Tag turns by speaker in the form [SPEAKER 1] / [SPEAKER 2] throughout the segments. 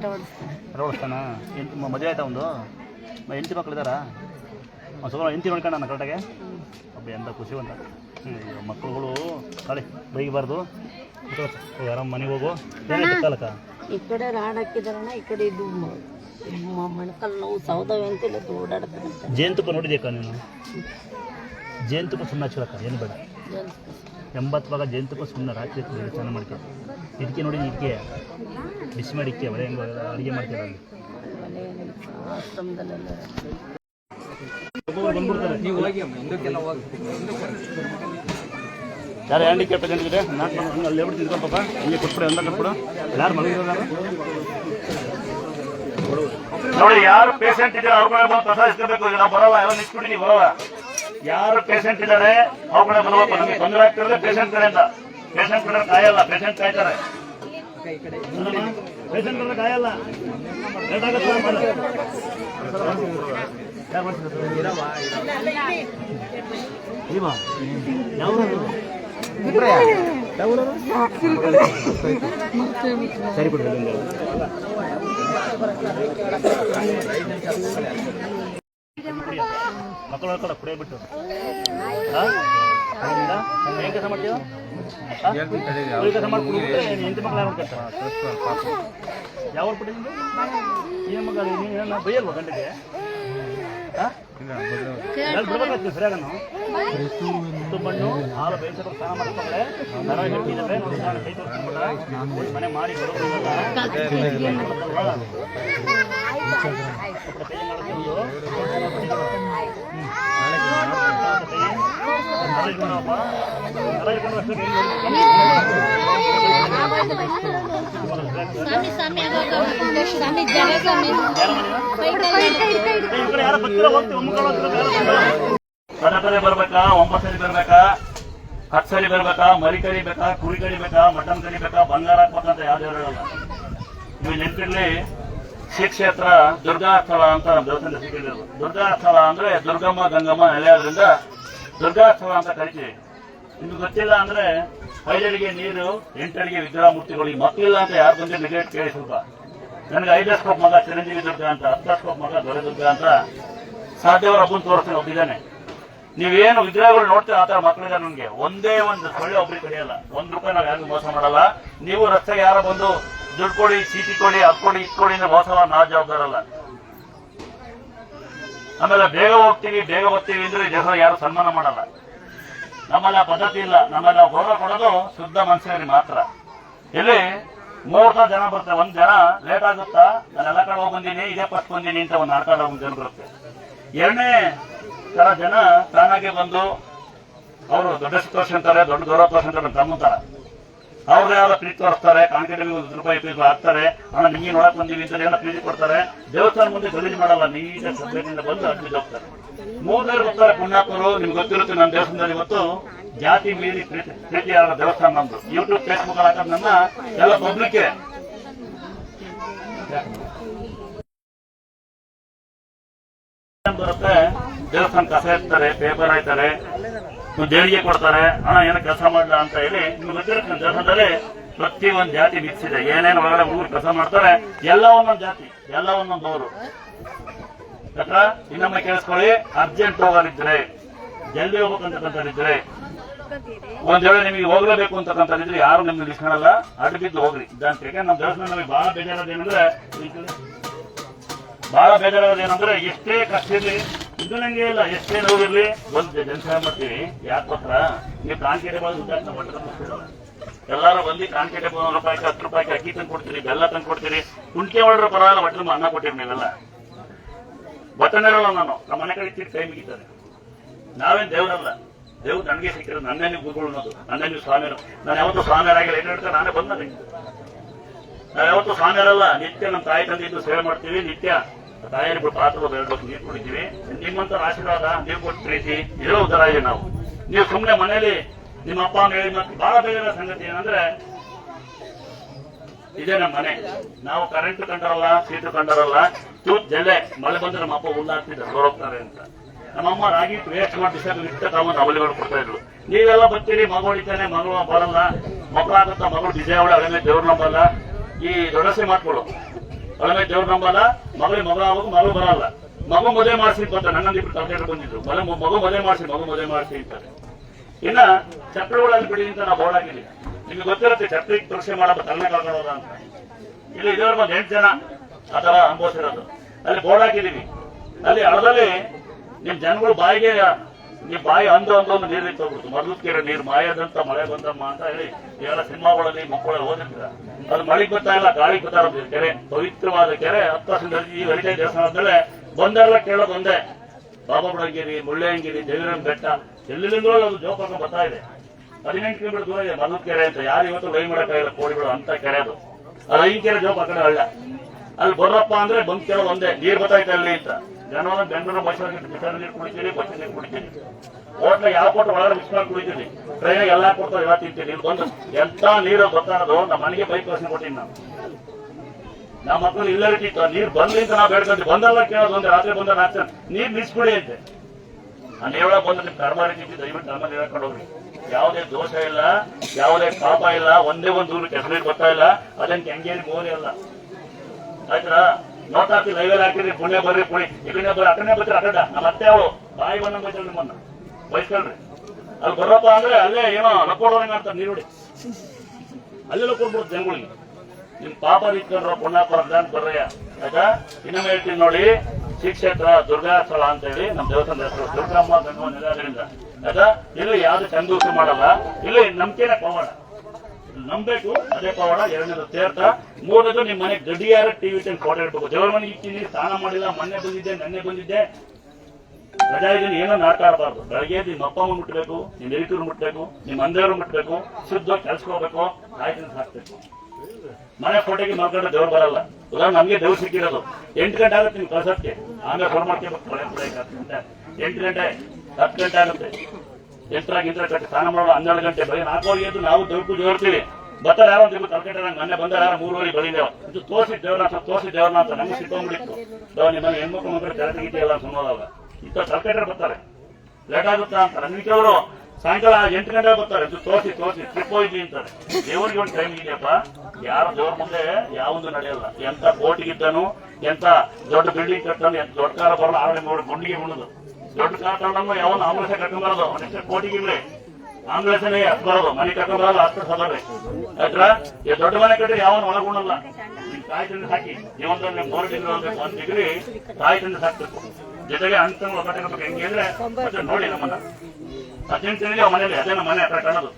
[SPEAKER 1] ಓಡಿಸ್ತಾನ ಎಂಟು ಮದುವೆ ಆಯ್ತಾ ಒಂದು? ಹೆಂಡತಿ ಮಕ್ಕಳಿದಾರಾ ಒಂದು ಸ್ವಲ್ಪ ಹೆಂಡತಿ ನೋಡ್ಕೊಂಡ ಕರೆಕ್ಟಾಗೆ ಒಬ್ಬ ಎಂತ ಖುಷಿ ಅಂತ ಮಕ್ಕಳುಗಳು ಕಳೆ ಬೈಗಬಾರ್ದು ಯಾರ ಮನೆಗೆ ಹೋಗು. ಕಾಲಕ್ಕ
[SPEAKER 2] ಈ ಕಡೆ ರಾಡ್ ಈ ಕಡೆ ಇದು ಮೊಣಕಾಲು ನೋವು ಸೌದವೆ ಅಂತಿಲ್ಲ ಓಡಾಡ್ತಾರಂತ
[SPEAKER 1] ಜೇನುತುಪ್ಪ ನೋಡಿದ್ಯಾಕ ನೀನು? ಜೇನುತುಪ್ಪ ಸುಮ್ಮನೆ ಹಚ್ಚಲಕ್ಕ ಏನು ಬೇಡ. ಎಂಬತ್ತು ಭಾಗ ಜೇನುತುಪ್ಪ ಸುಮ್ಮನೆ ರಾತ್ರಿ ಚೆನ್ನಾಗಿ ಮಾಡ್ಕೊ ಇದಕ್ಕೆ ನೋಡಿ ಇದಕ್ಕೆ ಬಿಸಿ ಮಾಡಿ ಇಕ್ಕೆ ಅವರೇ ಹೆಂಗೆ, ಅಡುಗೆ ಮಾಡ್ತೀರ ಅಲ್ಲಿ
[SPEAKER 2] ಹಿಂದಕ್ಕೆಲ್ಲ
[SPEAKER 1] ನೀವು ಯಾರು ಹ್ಯಾಂಡಿಕ್ಯಾಪ್ ತಗೊಂಡಿದ್ರೆ ನಾಲ್ಕು ಮಂದಿ ಅಲ್ಲಿ ಹೇಳ್ಬಿಟ್ಟು ಪಾಪ ಇಲ್ಲಿ ಕೊಟ್ಬಿಡಿ, ಅಂದ ಕೊಟ್ಬಿಡು. ಯಾರು ನೋಡಿ, ಯಾರು ಪೇಷಂಟ್ ಇದ್ದಾರೆ, ಅವ್ರ ಬಂದು ಪ್ರಸಾದ ಇಸ್ಕೋಬೇಕು ನಾವು ಬರವ, ಎಲ್ಲ ನಿಂತ್ಬಿಡಿ, ನೀವು ಬರಲ್ಲ ಯಾರು ಪೇಷಂಟ್ ಇದ್ದಾರೆ, ಅವ್ರ ಕಡೆ ನಮಗೆ ತೊಂದರೆ ಆಗ್ತಿರೋದೇ ಪೇಷಂಟ್ ಕಡೆಯಿಂದ. ಪೇಷಂಟ್ ಕಡೆ ಕಾಯಲ್ಲ ಪೇಷಂಟ್ ಕಾಯ್ತಾರೆ. ಪೇಷಂಟ್ ಕಡೆ ಕಾಯಲ್ಲ. ಲೇಟ್ ಆಗುತ್ತೆ? ಸರಿ. ಮಕ್ಕಳು ಕೂಡ ಕುಡಿಯ ಬಿಟ್ಟು ಹಾ? ಹೌದಾ? ಏನ್ ಕೆಲಸ ಮಾಡ್ತೀವ ಹಾ? ಕೂಲಿ ಕೆಲಸ ಮಾಡಿ ಕುಡಿದ್ರೆ ಎಂಟು ಮಕ್ಕಳು ಯಾರು ಮಾಡ್ಕೊಳ್ತಾರೆ ಯಾವ ಊರು ಬಿಟ್ಟು ನಿಮ್ದು? ಏನು ಮಗ ನೀನು ಬೈಯಲ್ವಾ ಗಂಟೆಗೆ ಹಾ? ಎಲ್ಲಿ ಬಿಡ್ಬೇಕಾಗ್ತದೆ ಸರಿಯಾಗ ನಾವು ಉದ್ದು ಮಣ್ಣು ಹಾಲು ಬೇಯಿಸಬೇಕು ಸ್ನಾನ ಮಾಡ್ಕೊಂಡ್ರೆ ದನ ಗಟ್ಟಿದ್ದಾವೆ ನೋಡಿ ನಾನು ಕೈ ತೋರಿಸ್ಕೊಂಡ್ಬಿಡ ಹೋಗಿ ಮನೆ ಮಾಡಿ ಬರೋದಿಲ್ಲ
[SPEAKER 3] ಸ್ವಾಮಿ
[SPEAKER 1] ಪದೇ ಬರ್ಬೇಕಾ ಒಂಬತ್ತು ಬರ್ಬೇಕಾ ಹತ್ತು ಸರಿ ಬರ್ಬೇಕಾ ಮರಿ ಕರಿಬೇಕಾ ಕುರಿ ಕರಿಬೇಕಾ ಮಟನ್ ಕರಿಬೇಕಾ ಬಂಗಾರ ಹಾಕ್ಬೇಕಂತ ಯಾವ್ದು ಹೇಳಲ್ಲ ನೀವು ಶ್ರೀ ಕ್ಷೇತ್ರ ದುರ್ಗಾ ಸ್ಥಳ ಅಂತ ನಮ್ಮ ದೇವಸ್ಥಾನ ದುರ್ಗಾ ಸ್ಥಳ ಅಂದ್ರೆ ದುರ್ಗಮ್ಮ ಗಂಗಮ್ಮ ನೆಲೆಯೋದ್ರಿಂದ ದುರ್ಗಾ ಸ್ಥಳ ಅಂತ ಕರಿತೀವಿ ನಿಮ್ಗೆ ಗೊತ್ತಿಲ್ಲ ಅಂದ್ರೆ ಐದಡಿಗೆ ನೀರು ಎಂಟರಿಗೆ ವಿಗ್ರಹ ಮೂರ್ತಿಗಳು ಈ ಮಕ್ಕಳಿಲ್ಲ ಅಂತ ಯಾರು ಬಂದ್ರೆ ನೆಗೆಟ್ ಕೇಳಿ ಸ್ವಲ್ಪ. ನನಗೆ ಐದಸ್ಕೋಪ್ ಮಗ ಚಿರಂಜೀವಿ ದುರ್ಗ ಅಂತ ಹತ್ತಸ್ಕೋಪ್ ಮಗ ದೊರೆ ದುರ್ಗ ಅಂತ ಸಾಧ್ಯವ್ರ ಹಬ್ಬನ ತೋರಿಸ್ತೀನಿ ಒಬ್ಬಿದ್ದಾನೆ ನೀವೇನು ವಿಗ್ರಹಗಳು ನೋಡ್ತೀರ ಆ ಥರ ಮಕ್ಕಳಿಲ್ಲ ನನ್ಗೆ ಒಂದೇ ಒಂದು ಸೊಳ್ಳೆ ಒಬ್ರಿಗೆ ಕಡಿಯಲ್ಲ. ಒಂದ್ ರೂಪಾಯಿ ನಾವು ಯಾರಿಗೂ ಮೋಸ ಮಾಡಲ್ಲ. ನೀವು ರಸ್ತೆಗೆ ಯಾರ ಬಂದು ದುಡ್ಡು ಕೊಡಿ, ಚೀಟಿ ಕೊಡಿ ಅದ್ ಕೊಡಿ ಇದ್ ಅಂದ್ರೆ ಮೋಸ ನಾ ಜವಾಬ್ದಾರಲ್ಲ. ಆಮೇಲೆ ಬೇಗ ಹೋಗ್ತೀವಿ ಬೇಗ ಹೋಗ್ತೀವಿ ಅಂದ್ರೆ ದೇಹ ಯಾರು ಸನ್ಮಾನ ಮಾಡಲ್ಲ. ನಮ್ಮಲ್ಲಿ ಪದ್ಧತಿ ಇಲ್ಲ. ನಮ್ಮಲ್ಲಿ ಗೌರವ ಕೊಡೋದು ಶುದ್ಧ ಮನುಷ್ಯರಿಗೆ ಮಾತ್ರ. ಇಲ್ಲಿ ಮೂರ್ ಜನ ಬರ್ತಾರೆ ಒಂದ್ ಜನ ಲೇಟ್ ಆಗುತ್ತಾ, ನಾನು ಎಲ್ಲ ಕಡೆ ಹೋಗಿ ಬಂದೀನಿ, ಇದೇ ಫಸ್ಟ್ ಬಂದೀನಿ ಅಂತ ಒಂದು ಆಟ ಒಂದು ಜನ ಬರುತ್ತೆ ಎರಡನೇ ತರ ಜನ ತಾನಾಗೆ ಬಂದು, ಅವರು ದೊಡ್ಡ ತೋರ್ಸ್ಕೊಂತಾರೆ ದೊಡ್ಡ ಗೌರವ ತೋರ್ಸ್ಕೊಂತಾರೆ ತಮ್ಮ ತರ ಅವ್ರು ಯಾರು ಪ್ರೀತಿ ತೋರಿಸ್ತಾರೆ ಕಾಂಕ್ರೀಟ್ ಒಂದು ರೂಪಾಯಿ ಪೀಸ್ ಹಾಕ್ತಾರೆ, ಅಣ್ಣ ನಿಮಗೆ ನೋಡಕ್ ಬಂದಿವಿ ಅಂತ ಏನೋ ಪ್ರೀತಿ ಕೊಡ್ತಾರೆ. ದೇವಸ್ಥಾನ ಮುಂದೆ ಗಲೀಜು ಮಾಡಲ್ಲ ನೀಟ ಸಭೆಯಿಂದ ಬಂದು ಅಡ್ಮಿಟ್ ಹೋಗ್ತಾರೆ ಮೂರನೇರು ಬರ್ತಾರೆ ಪುಣ್ಯಾತ್ಮರು, ನಿಮ್ಗೆ ಗೊತ್ತಿರುತ್ತೆ ನಮ್ಮ ದೇವಸ್ಥಾನದಲ್ಲಿ ಇವತ್ತು ಜಾತಿ ಮೀರಿ ಪ್ರೀತಿ ಪ್ರೀತಿಯಾದ ದೇವಸ್ಥಾನ ನಮ್ದು. ಯೂಟ್ಯೂಬ್ ಫೇಸ್ಬುಕ್ ಹಾಕೋದು ನನ್ನ ಎಲ್ಲ ಪಬ್ಲಿಕ್ ಬರುತ್ತೆ ದೇವಸ್ಥಾನ ಕಸ ಇರ್ತಾರೆ ಪೇಪರ್ ಹಾಯ್ತಾರೆ ಒಂದ್ ದೇಣಿಗೆ ಕೊಡ್ತಾರೆ ಹಣ ಏನೋ ಕೆಲಸ ಮಾಡಲ್ಲ ಅಂತ ಹೇಳಿ ನಿಮ್ಮ ನಮ್ಮ ಪ್ರತಿ ಒಂದು ಜಾತಿ ಮಿಕ್ಸ್ ಇದೆ. ಏನೇನು ಒಳಗಡೆ ಊರು ಕೆಲಸ ಮಾಡ್ತಾರೆ, ಎಲ್ಲ ಒಂದೊಂದು ಜಾತಿ, ಎಲ್ಲ ಒಂದೊಂದು ಅವರು ಇನ್ನೊಮ್ಮೆ ಕೇಳಿಸ್ಕೊಳ್ಳಿ ಅರ್ಜೆಂಟ್ ಹೋಗೋರಿದ್ರೆ ಜಲ್ದಿ ಹೋಗ್ಬೇಕಂತಕ್ಕಂಥದ್ದಿದ್ರೆ ಒಂದ್ ವೇಳೆ ನಿಮಗೆ ಹೋಗ್ಲೇಬೇಕು ಅಂತಕ್ಕಂಥದ್ದಿದ್ರೆ ಯಾರು ನಿಮ್ಗೆ ನಿಲ್ಸ್ಕೊಳಲ್ಲ ಅಡ್ಡ ಬಿದ್ದು ಹೋಗ್ರಿ. ಯಾಕೆ ನಮ್ಮ ದೇವಸ್ಥಾನ ನಮಗೆ ಬಹಳ ಬೇಜಾರದ ಏನಂದ್ರೆ ಬಹಳ ಬೇಜಾರದೇನಂದ್ರೆ ಏನಂದ್ರೆ ಎಷ್ಟೇ ಕಷ್ಟ ಇರ್ಲಿ ಇದು ನಂಗೆ ಇಲ್ಲ, ಎಷ್ಟೇ ನೋವಿರ್ಲಿ ಒಂದು ಜನಸೇವೆ ಮಾಡ್ತೀವಿ. ಯಾಕೆ ಗೊತ್ತಾ ನೀವು ಕಾಂಕೇಟೆ ಬಂದು ಉದ್ಘಾಟನೆ ಮಾಡ್ತಾರೆ ಎಲ್ಲಾರು ಬಂದು ಕಾಂಕೇಟೆ ಒಂದು ರೂಪಾಯಿ ಹತ್ತು ರೂಪಾಯಿ ಅಕ್ಕಿ ತಂದು ಕೊಡ್ತೀರಿ, ಬೆಲ್ಲ ತಂದು ಕೊಡ್ತೀರಿ. ಕುಂಟೆ ಒಳರ ಪರವಾಗಿಲ್ಲ ಒಟ್ಟರು ಅನ್ನ ಕೊಟ್ಟಿರಿ ನೀವೆಲ್ಲ. ಬಟನಿರಲ್ಲ ನಾನು. ನಮ್ಮ ಮನೆ ಕಡೆ ಇಟ್ಟಿಟ್ಟು ಟೈಮ್ ಮುಗಿತಾರೆ ನಾವೇನ್ ದೇವರಲ್ಲ. ದೇವ್ರು ನನಗೆ ಸಿಕ್ಕಿರೋ ನನ್ನೇ ನೀವು ಗುರುಗಳು ಅನ್ನೋದು. ನನ್ನೇ ನೀವು ಸ್ವಾಮಿಯರು. ನಾನು ಯಾವತ್ತೂ ಸ್ವಾಮಿಯರಾಗಿಲ್ಲ ಏನು ಹೇಳ್ತಾರೆ? ನಾನೇ ಬಂದ ನಾವು ಯಾವತ್ತೂ ಸ್ವಾಮಿಯರಲ್ಲ. ನಿತ್ಯ ನಮ್ಮ ತಾಯಿ ತಂದೆ ಸೇವೆ ಮಾಡ್ತೀವಿ. ನಿತ್ಯ ತಾಯಿಯರಿಬ್ಬರು ಪಾತ್ರ ಬೇಡಬೇಕು ನೀರು ಕುಡಿತೀವಿ. ನಿಮ್ಮಂತ ಆಶೀರ್ವಾದ ನೀವು ಕೊಟ್ಟು ಪ್ರೀತಿ, ಇರೋ ಉದ್ದಾರ ಇದೆ ನಾವು. ನೀವು ಸುಮ್ಮನೆ ಮನೆಯಲ್ಲಿ ನಿಮ್ಮ ಅಪ್ಪ ಹೇಳಿ ಮತ್ತೆ ಬಹಳ ಬೇಗ ಸಂಗತಿ ಏನಂದ್ರೆ, ಇದೇ ನಮ್ಮ ಮನೆ. ನಾವು ಕರೆಂಟ್ ಕಂಡರಲ್ಲ ಸೀಟು ಕಂಡರಲ್ಲ ಚೂತ್ ಜಲ್ಲೆ ಮಳೆ ಬಂದ್ರೆ ನಮ್ಮ ಅಪ್ಪ ಹುಲ್ಲಾಗ್ತಿದ್ದಾರೆ ಹೊರೋಗ್ತಾರೆ ಅಂತ. ನಮ್ಮಮ್ಮ ರಾಗಿ ವೇಸ್ಟ್ ಮಾಡಿ ಇಷ್ಟ ತಗೊಂಡು ಅವಲಿಗಳು ಕೊಡ್ತಾ ಇದ್ರು. ನೀವೆಲ್ಲ ಬರ್ತೀರಿ ಮಗು ಹೊಡಿತಾನೆ ಮಗಳು ಬರಲ್ಲ. ಮಕ್ಕಳಾಗುತ್ತ ಮಗಳು ಬಿಜಾವಳಿ ಅವಳೇ ದೇವ್ರ ನಂಬಲ್ಲ. ಈ ದೊಡಸೆ ಮಾಡ್ಕೊಳ್ಳು ಒಳಗೆ ದೇವ್ರ ನಂಬಲ್ಲ. ಮಗಳಿಗೆ ಮಗ ಆಗೋದು, ಮಗಳು ಬರಲ್ಲ. ಮಗು ಮದುವೆ ಮಾಡಿಸಿ ಅಂತ ನನ್ನೊಂದು ಇಬ್ರು ತಲೆಗೆ ಬಂದಿದ್ರು. ಮಗ ಮಗು ಮದುವೆ ಮಾಡಿಸಿ, ಮಗು ಮದುವೆ ಮಾಡಿಸಿ ಅಂತಾರೆ. ಇನ್ನ ಚಪ್ರಗಳಲ್ಲಿ ಬಿಡಿ ಅಂತ ನಾವು ಹಾಕಿದ್ದೀವಿ ನಿಮ್ಗೆ ಗೊತ್ತಿರುತ್ತೆ ಚಪ್ಪಳಿ ಕೃಷಿ ಮಾಡೋ ತಲೆ ಕಳ್ಕೊಳ್ಳೋದ ಅಂತ. ಇಲ್ಲಿ ಇದುವರೆಗೂ ಒಂದು ಎಂಟು ಜನ ಆ ಅನುಭವಿಸಿರೋದು ಅಲ್ಲಿ ಬೋರ್ಡ್ ಹಾಕಿದೀವಿ ಅಲ್ಲಿ ಅಳದಲ್ಲಿ ನಿಮ್ ಜನಗಳು ಬಾಯಿಗೆ ನಿಮ್ ಬಾಯಿ ಅಂತ ಅಂದೊಂದು ಒಂದು ನೀರು ಇತ್ತೋಗ್ಬಿಡ್ತು ಮೊದಲು ಕೆರೆ ನೀರು ಮಾಯದಂತ ಮಳೆ ಬಂದಮ್ಮ ಅಂತ ಹೇಳಿ ಇವೆಲ್ಲ ಸಿನಿಮಾಗಳಲ್ಲಿ ಮಕ್ಕಳು ಓದಿರ್ತೀರ. ಅದು ಮಳೆಗೆ ಬರ್ತಾ ಇಲ್ಲ ಗಾಳಿ ಬರ್ತಾ ಇರೋದು ಕೆರೆ. ಪವಿತ್ರವಾದ ಕೆರೆ. ಹತ್ತು ವರ್ಷದಿಂದ ಈ ಹರಿಜಯ ದೇವಸ್ಥಾನ ಅಂತೇಳಿ ಬಂದೆಲ್ಲ ಕೇಳೋದು ಒಂದೇ ಬಾಬಾ ಬುಡಂಗಿರಿ ಮುಳ್ಳಯ್ಯಂಗಿರಿ ದೇವಿರಂ ಬೆಟ್ಟ ಎಲ್ಲಿಂದಲೂ ಅದು ಜೋಪಾನ ಬರ್ತಾ ಇದೆ. ಹದಿನೆಂಟು ಕಿಲೋಮೀಟರ್ ದೂರ ಇದೆ ಮಧು ಕೆರೆ ಅಂತ. ಯಾರು ಇವತ್ತು ಲೈ ಮಾಡೋಕ್ಕಾಗಿಲ್ಲ ಕೋಳಿಗಳು ಅಂತ ಕೆರೆ ಅದು. ಅದು ಐದು ಕೆರೆ ಜೋಪ ಕಡೆ ಹಳ್ಳ. ಅಲ್ಲಿ ಬರ್ರಪ್ಪ ಅಂದ್ರೆ ಬಂದ್ ಕೇಳೋದು ಒಂದೇ ನೀರ್ ಗೊತ್ತಾಯ್ತು ಅಲ್ಲಿ ಅಂತ. ಜನವರ ಬೆಂಗಳೂರು ಬಿಸಿಲು ನೀರು ಕುಡಿತೀನಿ, ಬಸ್ ನೀರು ಕುಡಿತೀನಿ. ಹೋಟ್ಲ ಯಾವ ಕೊಟ್ಟು ಒಳಗಡೆ ಮಿಸ್ ಮಾಡಿ ಕುಡಿತೀನಿ. ಟ್ರೈನ್ ಎಲ್ಲ ಕೊಡ್ತಾರೆ ಇವತ್ತು ತಿಂತೀನಿ ಇಲ್ಲಿ ಬಂದು ಎಂತ ನೀರು ಗೊತ್ತಾಗೋದು, ನಮ್ಮ ಮನೆಗೆ ಬೈಕ್ ಕಳ್ಸಿ ಕೊಟ್ಟಿನಿ ನಾನು. ನಮ್ಮ ಮಕ್ಕಳು ಇಲ್ಲೇ ಇಟ್ಟಿತ್ತು ನೀರು ಬರ್ಲಿ ಅಂತ ನಾವು ಬೇಡ್ಕೊಂತೀವಿ. ಬಂದಲ್ಲ ಕೇಳೋದು ಒಂದು ರಾತ್ರಿ ಬಂದ ರಾತ್ರಿ ನೀರ್ ನಿಲ್ಸ್ಬಿಡಿ ಅಂತೆ. ನಾನು ಹೇಳಕ್ ಬಂದ್ರೆ ನಿಮ್ ಕರ್ಮ ರೀತಿ ದಯವಿಟ್ಟು ನಮ್ಮಲ್ಲಿ ಹೇಳ್ಕೊಂಡು ಯಾವುದೇ ದೋಷ ಇಲ್ಲ, ಯಾವುದೇ ಪಾಪ ಇಲ್ಲ, ಒಂದೇ ಒಂದು ಊರು ಕೆಸರಿ ಗೊತ್ತಾ ಇಲ್ಲ. ಅದನ್ನ ಕೆಂಗೇರಿ ಮೋರಿ ಅಲ್ಲ. ಆಯ್ತಾ ಹಾಕಿ ಲೈವಲ್ಲಿ ಹಾಕಿರಿ ಪುಣ್ಯ ಬರ್ರಿ ಪುಣಿ ಕಡೆ ಬರ್ರಿ ಅಕ್ಕನೇ ಬರ್ತೀರಿ ಅಕ್ಕಡ ನಮ್ಮ ಅತ್ತೆ ಅವಳು, ಬಾಯಿ ಬಂದಂಗ್ ಬೈತಾಳೆ ನಿಮ್ಮನ್ನ. ಬೈಸ್ಕೊಳ್ರಿ ಅಲ್ಲಿ ಬರಪ್ಪ ಅಂದ್ರೆ ಅಲ್ಲೇ ಏನೋ ಲಕ್ಕೋಡೋದಂಗ ಅಂತ ನೀರು ನೋಡಿ. ಅಲ್ಲೆಲ್ಲ ಕೊಡ್ಬೋದು ಜನಗಳಿಗೆ. ನಿಮ್ ಪಾಪ ನಿಂತ್ಕೊಂಡ್ರ ಪುಣ್ಯಾಪರ ಅಂತ ಬರ್ರಯ್ಯ ಆಯ್ತಾ? ಇನ್ನೊಮ್ಮೆ ಹೇಳ್ತೀನಿ ನೋಡಿ. ಶ್ರೀ ಕ್ಷೇತ್ರ ದುರ್ಗಾ ಸ್ಥಳ ಅಂತ ಹೇಳಿ ನಮ್ಮ ದೇವಸ್ಥಾನದ ಹೆಸರು. ದುರ್ಗಮ್ಮ ಗಂಗಮ್ಮ ನೆಲೆಯಾದ್ರಿಂದ ಆಯ್ತಾ? ಇಲ್ಲಿ ಯಾವ್ದು ಚಂದೂಸು ಮಾಡಲ್ಲ. ಇಲ್ಲಿ ನಂಬಿಕೆನೆ ಪವಾಡ ನಂಬೇಕು ಅದೇ ಪವಾಡ ಎರಡನೇದು ತೀರ್ಥ. ಮೂರನೇದು ನಿಮ್ಮ ಮನೆ ಗಡಿಯಾರ ಟಿವಿ ಫೋಟೋ ಇಡ್ಬೇಕು. ದೇವರ ಮನೆಗೆ ಇಟ್ಟಿನಿ ಸ್ನಾನ ಮಾಡಿಲ್ಲ, ಮೊನ್ನೆ ಬಂದಿದ್ದೆ, ನೆನ್ನೆ ಬಂದಿದ್ದೆ. ರಜಾ ಇದನ್ನು ಏನೋ ನಾಟಕ ಆಡಬಾರ್ದು ಬೆಳಗ್ಗೆ ನಿಮ್ಮ ಅಪ್ಪ ಅಮ್ಮ ಮುಟ್ಬೇಕು, ನಿಮ್ಮ ಹಿರಿಕರು ಮುಟ್ಬೇಕು, ನಿಮ್ಮ ಅಂದೆಯವರು ಮುಟ್ಬೇಕು, ಶುದ್ಧ ಕೆಲ್ಸಕ್ಕೆ ಹೋಗ್ಬೇಕು ಆಯ್ತು ಹಾಕ್ಬೇಕು. ಮನೆ ಫೋಟೋಗೆ ಮಾಡ್ಕೊಂಡ್ರೆ ದೇವ್ರು ಬರಲ್ಲ. ಉದಾಹರಣೆ, ನಮ್ಗೆ ದೇವ್ರು ಸಿಕ್ಕಿರೋದು. ಎಂಟು ಗಂಟೆ ಆಗುತ್ತೆ ನೀವು ಕಳ್ಸಕ್ಕೆ ಆಮೇಲೆ ಫೋನ್ ಗಂಟೆ. ಎಂಟು ಗಂಟೆ, ಹತ್ತು ಗಂಟೆ ಆಗುತ್ತೆ. ಎಂಟರ ಗಿಂತರ ಕಟ್ಟಿ ಸ್ನಾನ ಮಾಡೋಣ, ಹನ್ನೆರಡು ಗಂಟೆ, ಬೆಳಗ್ಗೆ ನಾಲ್ಕುವರೆಗೆ ನಾವು ದೇವ್ರ ಪೂಜೆ ಹೊರ್ತೀವಿ ಯಾರು ಒಂದು ತಲೆಕೆಟ್ಟ ನಂಗೆ ಮೊನ್ನೆ ಬಂದ ಯಾರು ಮೂರುವರೆ ಬಂದಿದ್ದೇವೆ. ಇದು ತೋರಿಸಿ ದೇವ್ರನ್ನ ತೋರಿಸಿ ದೇವ್ರನ್ನ ನಮ್ಗೆ ನಮ್ಗೆ ದೇವ ನಿಮ್ಮ ಹೆಣ್ಮಕ್ಳು ಮಕ್ಕಳು ತೆರೆ ತೆಗಿತೀಯಲ್ಲ ಇಂಥ ತಲೆಕೆಟ್ಟರೆ ಬರ್ತಾರೆ. ಲೇಟ್ ಆಗುತ್ತಾ ಅಂತ ನಮ್ಗೆ ಕೆಲವರು ಸಾಯಂಕಾಲ ಎಂಟು ಗಂಟೆ ಬರ್ತಾರೆ. ಇದು ತೋರಿಸಿ ತೋರಿಸಿ ಟ್ರಿಪ್ ಹೋಗಿದ್ವಿ ಅಂತಾರೆ. ದೇವರಿಗೆ ಒಂದು ಟೈಮ್ ಇದೆಯಪ್ಪ? ಯಾರು ದೇವ್ರ ಮುಂದೆ ಯಾವೊಂದು ನಡೆಯಲ್ಲ. ಎಂತ ಕೋಟಿಗಿದ್ದನು ಎಂತ ದೊಡ್ಡ ಬಿಲ್ಡಿಂಗ್ ಕಟ್ಟನು ಎಂತ ದೊಡ್ಡ ಕಾರ ಬರಲ್ಲ. ಆಗಲಿ ನೋಡಿ, ಗುಂಡಿಗೆ ಉಣ್ಣದು. ದೊಡ್ಡ ಕಾರ್ ಯಾವ ಯಾವನು ಆಂಬುಲೆನ್ಸ್ ಅವನ ಹೆಸರು ಕೋಟಿಗಿರ್ಲಿ ಹತ್ತು ಬರೋದು. ಮನೆ ಕರ್ಕೊಂಡು ಬರೋದು ಅಷ್ಟು ಈ ದೊಡ್ಡ ಮನೆ ಕಟ್ಟ್ರಿ ಯಾವನು ಒಳಗೊಂಡಲ್ಲ. ನಿಮ್ ಸಾಕಿ. ನೀವೊಂದು ನಿಮ್ ಮೂರು ಡಿಗ್ರಿ ಹೋಗ್ಬೇಕು ಒಂದ್ ಡಿಗ್ರಿ ತಾಯಿ ಸಾಕ್ಬೇಕು. ಜೊತೆಗೆ ಅಂಟಂಗಳು ಕಟ್ಟಿರ್ಬೇಕು ಹೆಂಗೆ ಅಂದ್ರೆ ಮತ್ತೆ ನೋಡಿ ನಮ್ಮನ್ನ. ಹದಿನೆಂಟು ತಿಂಗಳಿಗೆ ಇದಾವೆ ಮನೇಲಿ. ಅದೇ ನಮ್ಮ ಮನೆ ಹತ್ರ ಕಾಣೋದು.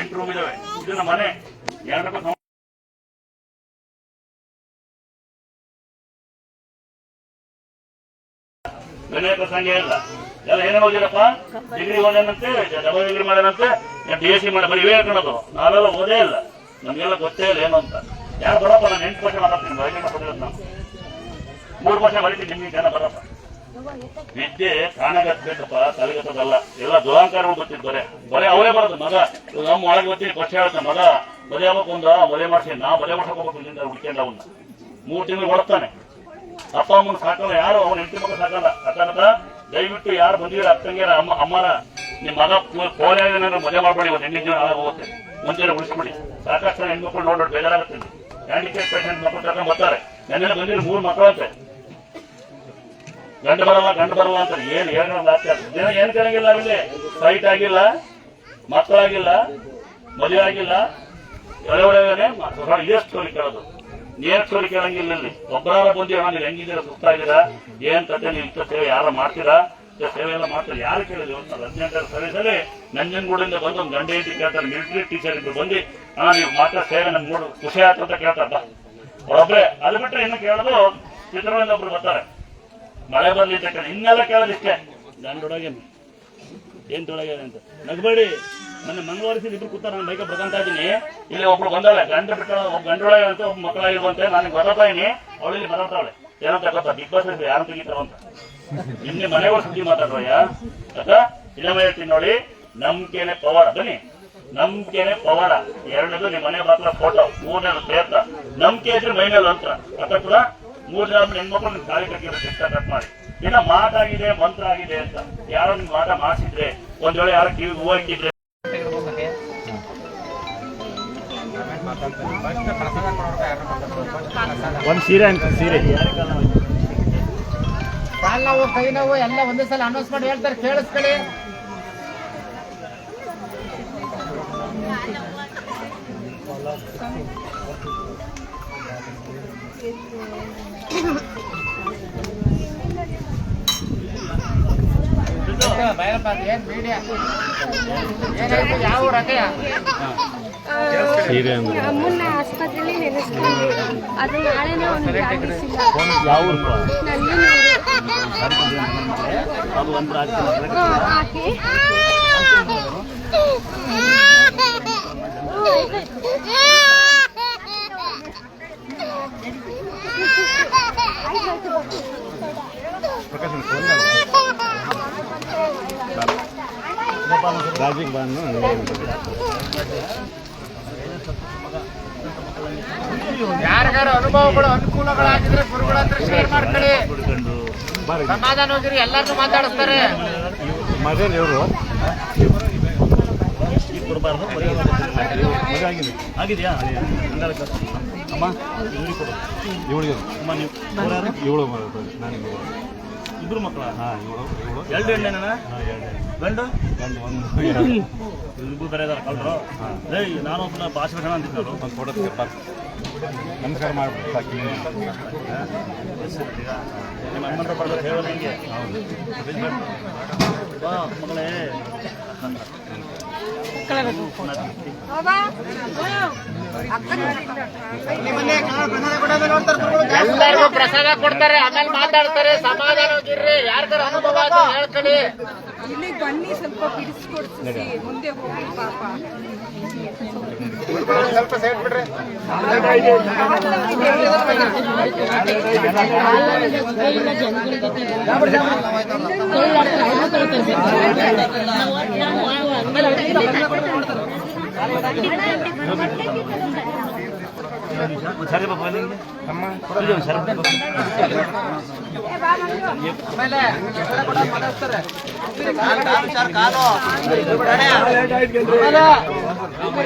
[SPEAKER 1] ಎಂಟು ರೂಮ್ ಇದಾವೆ. ಇದು ನಮ್ಮ ಮನೆ. ಎರಡು ಮನೆ ಪ್ರಸಂಗ ಇಲ್ಲ ಎಲ್ಲ ಏನೇ ಹೋಗಿರಪ್ಪ ಡಿಗ್ರಿ ಓದೇನಂತೆ ಡಬಲ್ ಡಿಗ್ರಿ ಮಾಡ್ಯಾನಂತೆ ಡಿ ಎಸ್ ಸಿ ಮಾಡಿ ಬರೀ ಇವೇ ಹೇಳ್ಕೊಳೋದು. ನಾವೆಲ್ಲ ಓದೇ ಇಲ್ಲ. ನಮಗೆಲ್ಲ ಗೊತ್ತೇ ಇಲ್ಲ ಏನು ಅಂತ. ಯಾರು ಬರಪ್ಪ, ನಾನು ಎಂಟು ವರ್ಷ ಮಾತಾಡ್ತೀನಿ ಬರೀ ಮಾತಾಡಿರೋದು ನಾವು ಮೂರು ವರ್ಷ ಬರೀತೀನಿ, ನಿಮ್ಗೆ ಜನ ಬರಪ್ಪ. ವಿದ್ಯೆ ಕಾಣಗತ್ಬೇಕಪ್ಪ ತಲೆಗತ್ತದಲ್ಲ ಎಲ್ಲ ದುರಾಂಕಾರಗಳು ಬರೇ. ಬರೇ ಅವರೇ ಬರೋದು, ಮಗ. ನಮ್ಮ ಒಳಗೆ ಗೊತ್ತಿ ಕಷ್ಟ ಹೇಳ್ತಾನೆ, ಮಗ. ಮದುವೆ ಆಗ್ಬೇಕು ಒಂದ ಮದುವೆ ಮಾಡ್ಸಿ, ನಾ ಮದುವೆ ಮಾಡ್ಸಕ್ ಹೋಗ್ಬೇಕು ಇಲ್ಲಿಂದ ಹುಡ್ಕೊಂಡು ಅವನ್ನ. ಮೂರು ತಿಂಗಳು ಹೊಡ್ತಾನೆ ಅಪ್ಪ ಅಮ್ಮನ ಸಾಕಲ್ಲ, ಯಾರು ಅವನ ಹೆಂಡತಿ ಮಗ ಸಾಕಲ್ಲ. ಅರ್ಥಾಗತ್ತ ದಯವಿಟ್ಟು ಯಾರು ಬಂದಿದ್ರೆ ಅಕ್ಕಂಗೆ ಅಮ್ಮ ಅಮ್ಮನ ನಿಮ್ಮ ಮಗ ಕೋಲೆ ಏನಾದ್ರು ಮದುವೆ ಮಾಡ್ಬೇಡಿ, ಒಂದು ಹೆಣ್ಣಿನ ಜೀವನ ಹೋಗುತ್ತೆ. ಮುಂಚೆ ಉಳಿಸ್ಬಿಡಿ. ಸಾಕಷ್ಟು ಹೆಣ್ಮಕ್ಳು ನೋಡ್ಬಿಟ್ಟು ಬೇಜಾರಾಗುತ್ತೆ. ಹ್ಯಾಂಡಿಕ್ಯಾಪ್ ಪೇಷಂಟ್ ಮಕ್ಕಳು ಕರ್ಕೊಂಡು ಬರ್ತಾರೆ. ನೆನ್ನೆ ಬಂದಿರೋ ಮೂರು ಮಕ್ಕಳು ಅಂತೆ. ಗಂಡು ಬರಲ್ಲ ಗಂಡು ಬರಲ್ಲ ಅಂತ ಏನ್ ಹೇಳೋ ದಿನ ಏನ್ ಕೇಳಂಗಿಲ್ಲ ಇಲ್ಲಿ ಫೈಟ್ ಆಗಿಲ್ಲ, ಮಕ್ಕಳಾಗಿಲ್ಲ, ಮದುವೆ ಆಗಿಲ್ಲ. ಎಳೆ ಒಳಗೇನೆ ಎಷ್ಟು ಕೇಳೋದು ನೇರ ಸ್ಟೋರಿ ಕೇಳಂಗಿಲ್ಲ ಇಲ್ಲಿ. ಒಬ್ಬರಾರ ಬಂದಿ ನೀವು ಹೆಂಗಿದ್ದೀರಾ ಸುಸ್ತಾಗಿದ್ದೀರಾ ಏನ್ ಕತೆ ನೀವು ಇಂಥ ಸೇವೆ ಯಾರ ಮಾಡ್ತೀರಾ? ಸೇವೆ ಎಲ್ಲ ಮಾಡ್ತಾರೆ? ಯಾರು ಕೇಳಿದ್ರು? ಅಂತ ಹದಿನೆಂಟರ ಸರ್ವಿಸಲ್ಲಿ ನಂಜನಗೂಡಿಂದ ಬಂದು ಒಂದು ಗಂಡ ಹೆಂಡತಿ ಕೇಳ್ತಾರೆ ಮಿಲಿಟರಿ ಟೀಚರ್ ಇದ್ದು ಬಂದು, ಹಾ, ನೀವು ಮಾತ್ರ ಸೇವೆ, ನಮ್ಗೆ ನೋಡು, ಖುಷಿ ಆಯ್ತು ಅಂತ ಕೇಳ್ತಾರ ಒಬ್ಬರೇ ಅದು ಬಿಟ್ಟರೆ ಇನ್ನು ಕೇಳೋದು ಚಿತ್ರದಿಂದ ಒಬ್ರು ಬರ್ತಾರೆ. ಮಳೆ ಬರ್ಲಿ ಅಂತ ಇನ್ನೆಲ್ಲ ಕೇಳೋದಿಷ್ಟೇ. ಗಂಡೊಳಗೆ ಏನ್ ತೊಳಗೇನು ಅಂತ. ನಗಬೇಡಿ. ನನ್ನ ಮಂಗಳವಾರ ಇಬ್ರು ಕೂತ ನಾನು ಬೈಕ್ ಬರ್ಕೊಂತ ಇದ್ದೀನಿ. ಇಲ್ಲಿ ಒಬ್ರು ಬಂದಾಳೆ ಗಂಡ ಬಿಟ್ಟ ಒಬ್ಬ ಗಂಡೊಳಗೆ ಅಂತ ಒಬ್ಬ ಮಕ್ಕಳಾಗಿರುವಂತೆ ನಾನು ಬರ್ತಾ ಇದೀನಿ ಅವಳು ಇಲ್ಲಿ ಬರತಾವಳೆ ಏನಂತ ಗೊತ್ತಾ? ಬಿಗ್ ಬಾಸ್ ಯಾರು ತೆಗಿತಾರ ಅಂತ. ನಿನ್ನೆ ಮನೆಯವ್ರ ಸುದ್ದಿ ಮಾತಾಡ್ರಯ್ಯ? ಅದ ಮನೆ ಹೇಳ್ತೀನಿ ನೋಡಿ. ನಂಬಿಕೆನೆ ಪವಾಡ. ಬನ್ನಿ. ನಂಬಿಕೆನೆ ಪವಾಡ. ಎರಡನೇದು ನಿಮ್ಮ ಮನೆ ಮಾತ್ರ ಫೋಟೋ ಮೂರನೇದು ಪ್ರಯತ್ನ ನಂಬಿಕೆ ಇದ್ರೆ ಮೈ ಅಂತ ಅಕ್ಕ ಕೂಡ ಮೂರ್ ಜನ ಹೆಣ್ಮಕ್ಳು ನಿಮ್ ತಾಳಿ ಕಟ್ಟಿರೋ ಚಿಕ್ಕ ಕಟ್ ಮಾಡಿ. ಇಲ್ಲ ಮಾತಾಗಿದೆ ಮಂತ್ರ ಆಗಿದೆ ಅಂತ. ಯಾರೋ ನಿಮ್ ಮಾಟ ಮಾಡಿಸಿದ್ರೆ ಒಂದ್ ವೇಳೆ ಯಾರೋ ಕಿವಿ ಹೂವು ಇಟ್ಟಿದ್ರೆ ಒಂದು ಸೀರೆ ಅಂತ ಸೀರೆ.
[SPEAKER 4] ಕಾಲ್ ನೋವು ಕೈ ನೋವು ಎಲ್ಲ ಒಂದೇ ಸಲ ಅನೌನ್ಸ್ ಮಾಡಿ ಹೇಳ್ತಾರೆ ಕೇಳಿಸ್ಕೊಳ್ಳಿ. ಅದ್ ಏನ್ ಮೀಡಿಯಾ ಏನಾಯ್ತು ಯಾವ ರಕೆಯ
[SPEAKER 1] ಸೀರೆ ಅಂದ್ರೆ
[SPEAKER 3] ಅಮ್ಮನ್ನ ಆಸ್ಪತ್ರೆಯಲ್ಲಿ ನೆನೆಸ್ಕೊಂಡ್ವಿ ಅದು ನಾಳೆನೇ ಅವ್ನಿಗೆ ಆಗಿಸಿಲ್ಲ ಹಾಕಿ
[SPEAKER 1] ರಾಜಿಗೆ ಬಂದು
[SPEAKER 4] ಯಾರಿಗಾರು ಅನುಭವಗಳು, ಅನುಕೂಲಗಳಾಗಿದ್ರೆ ಗುರುಗಳ ಹತ್ರ ಶೇರ್ ಮಾಡ್ಕೊಳ್ಳಿ ಸಮಾಧಾನ ಹೋಗಿರಿ ಎಲ್ಲರನ್ನೂ ಮಾತಾಡಿಸ್ತಾರೆ
[SPEAKER 1] ಆಗಿದೆಯಾ. ಅಮ್ಮ
[SPEAKER 5] ಇವಳಿಗೆ
[SPEAKER 1] ಅಮ್ಮ ನೀವು ಯಾರು? ಇಬ್ರು ಮಕ್ಕಳ? ಎರಡು ಎಣ್ಣೆನ
[SPEAKER 5] ಹಾಂ ಎರಡು
[SPEAKER 1] ಗಂಡು?
[SPEAKER 5] ಗಂಡು ಒಂದು.
[SPEAKER 1] ಇಬ್ರು ಬೇರೆ ಇದಾರೆ ಕಳ್ರು. ಲೇ ನಾನು ಒಬ್ಬನ ಭಾಷಣ ಬೇಡ ಅಂತಿದ್ರು
[SPEAKER 5] ಒಂದು ನಮಸ್ಕಾರ ಮಾಡ್ಬಿಟ್ಟು ಸಾಕು
[SPEAKER 1] ನಿಮ್ಮ ಅಮ್ಮನ ಬರ್ಬೇಕು ಹೇಳೋದು ಹಿಂಗೆ. ಬಾ ಮಗಳೇ.
[SPEAKER 4] ಎಲ್ಲರಿಗೂ ಪ್ರಸಾದ ಕೊಡ್ತಾರೆ ಆಮೇಲೆ ಮಾತಾಡ್ತಾರೆ ಸಮಾಧಾನ ಹೋಗಿರ್ರಿ ಯಾರಿಗಾರು ಅನುಭವ ಆದ್ರೆ ಹೇಳ್ಕೊಳ್ಳಿ
[SPEAKER 6] ಇಲ್ಲಿಗೆ ಬನ್ನಿ ಸ್ವಲ್ಪ ಬಿಡಿಸ್ಕೊಡ್ಸಿ ಮುಂದೆ ಹೋಗಿ ಪಾಪ
[SPEAKER 4] ಸ್ವಲ್ಪ ಸೈಡ್ ಬಿಡ್ರಿ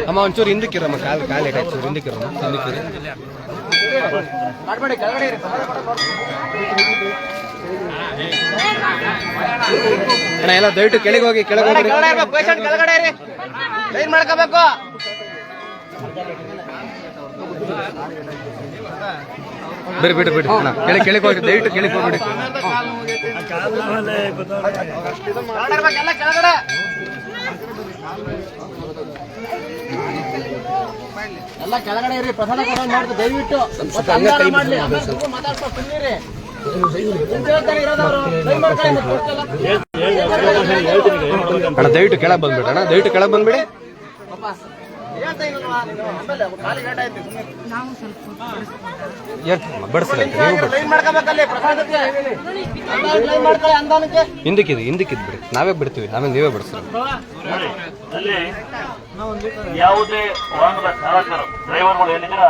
[SPEAKER 7] ಅಮ್ಮ ಒಂಚೂರು ಹಿಂದಿಕ್ಕಿರಮ್ಮ ಕಾಲು ಕಾಲು ಇಡ ಚೂರು ಹಿಂದಕ್ಕಿರಮ್ಮ ಹಿಂದಕ್ಕಿರ
[SPEAKER 4] ಮಾಡ್ಬೇಡಿ ಕೆಳಗಡೆ ಇರಿ.
[SPEAKER 7] ಅಣ್ಣ ಎಲ್ಲ ದಯವಿಟ್ಟು ಕೆಳಗೆ ಹೋಗಿ ಕೆಳಗೆ ಹೋಗ್ರಿ
[SPEAKER 4] ಕೆಳಗಡೆ ಇರ್ಬೇಕು ಪೇಷಂಟ್ ಕೆಳಗಡೆ ಇರಿ. ಲೈನ್ ಮಾಡ್ಕೋಬೇಕು.
[SPEAKER 7] ಬಿಡಿ ಬಿಡಿ ಬಿಡಿ. ಅಣ್ಣ ಕೆಳಗೆ ಕೆಳಗೆ ಹೋಗಿ ದಯವಿಟ್ಟು ಕೆಳಗೆ ಹೋಗ್ಬಿಡಿ.
[SPEAKER 4] ಕೆಳಗಡೆ ಇರ್ಬೇಕು ಎಲ್ಲ ಕೆಳಗಡೆ. ಎಲ್ಲ ಕೆಳಗಡೆ ಇರಿ ಪ್ರಸಾದ ಕೊಡೋದು ದಯವಿಟ್ಟು. ಮಾಡ್ಲಿ ಆಮೇಲೆ ಸ್ವಲ್ಪ ಮಾತಾಡ್ಕೊಂಡು ಸುಮ್ಮನಿರಿ
[SPEAKER 7] ಅಣ್ಣ, ದಯವಿಟ್ಟು ಕೆಳಗೆ ಬಂದ್ಬಿಡಿ ಅಣ್ಣ, ದಯವಿಟ್ಟು ಕೆಳಗೆ ಬಂದ್ಬಿಡಿ. ಹಿಂದಕ್ಕಿದ್ವಿ ನೀವು ಹಿಂದಕ್ಕಿದೆ ಬಿಡಿ. ನಾವೇ ಬಿಡ್ತೀವಿ, ಆಮೇಲೆ ನೀವೇ ಬಿಡಿಸ್ರಿ.
[SPEAKER 1] ಯಾವುದೇ ಚಾಲಕರು ಡ್ರೈವರ್ಗಳು ಏನಿದ್ದೀರ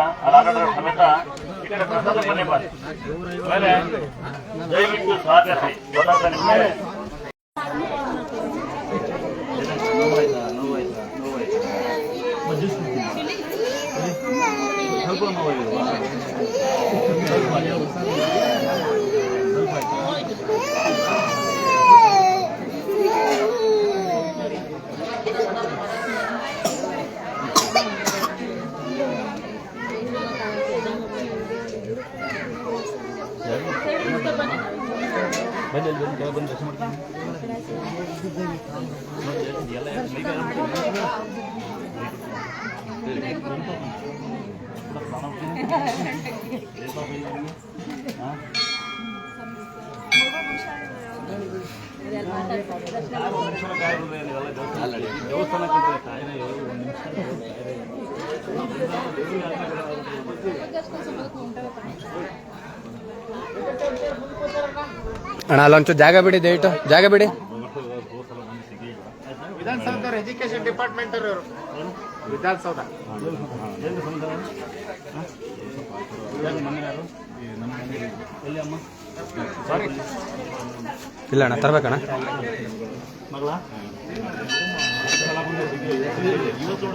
[SPEAKER 1] ಸಮೇತ ಕಡೆ ಪ್ರಸಾದ ಮನೆ ಬಾರಿ ಆಮೇಲೆ ದಯವಿಟ್ಟು ಸಹಕರಿಸಿ ಗೊತ್ತಾಗ್ತಾ ನಿಮಗೆ ನೋವಾಯ್ತಾ ನೋವಾಯ್ತಾ ನೋವಾಯ್ತಾ ಜ್ಯೂಸ್ ಕುಡ್ತೀನಿ. ಸ್ವಲ್ಪ ನೋವಾಗಿಲ್ವಾ ಸ್ವಲ್ಪ ಸ್ವಲ್ಪ ಆಯ್ತಾ ಬನ್ನಿ ಅಲ್ಲಿ ಬಂದು ಕೆಳಗೆ ಬಂದು ದರ್ಶನ ಮಾಡ್ತೀನಿ ನೋಡಿ, ಎಲ್ಲ ಮೈಗೆ ಎಲ್ಲ ಬಿಟ್ಟು ಹೇಳಿ. ಕೂಡ ಪ್ರಾಣ ಹೋಗ್ತೀನಿ. ಏ ಪಾಪ ಇಲ್ಲ ನಿಮ್ಗೆ? ಹಾ? ಯಾರು ಒಂದು ನಿಮಿಷ ಕಾಯ್ಬಿಡ್ರಿ ಅಲ್ಲಿ ಎಲ್ಲ ದೇವಸ್ಥಾನ ದೇವಸ್ಥಾನ ಕಂಡ್ರೆ ಕಾಯಿಲೆ ಒಂದು ನಿಮಿಷ
[SPEAKER 7] ಅಣ್ಣ ಅಲ್ಲೊಂಚು ಜಾಗ ಬಿಡಿ ದಯವಿಟ್ಟು. ಜಾಗ ಬಿಡಿ.
[SPEAKER 4] ವಿಧಾನಸೌಧ ಎಜುಕೇಶನ್ ಡಿಪಾರ್ಟ್ಮೆಂಟ್ ಇವರು. ವಿಧಾನಸೌಧ.
[SPEAKER 7] ಇಲ್ಲ ಅಣ್ಣ ತರ್ಬೇಕಣ್ಣ.
[SPEAKER 1] ಇವತ್ತು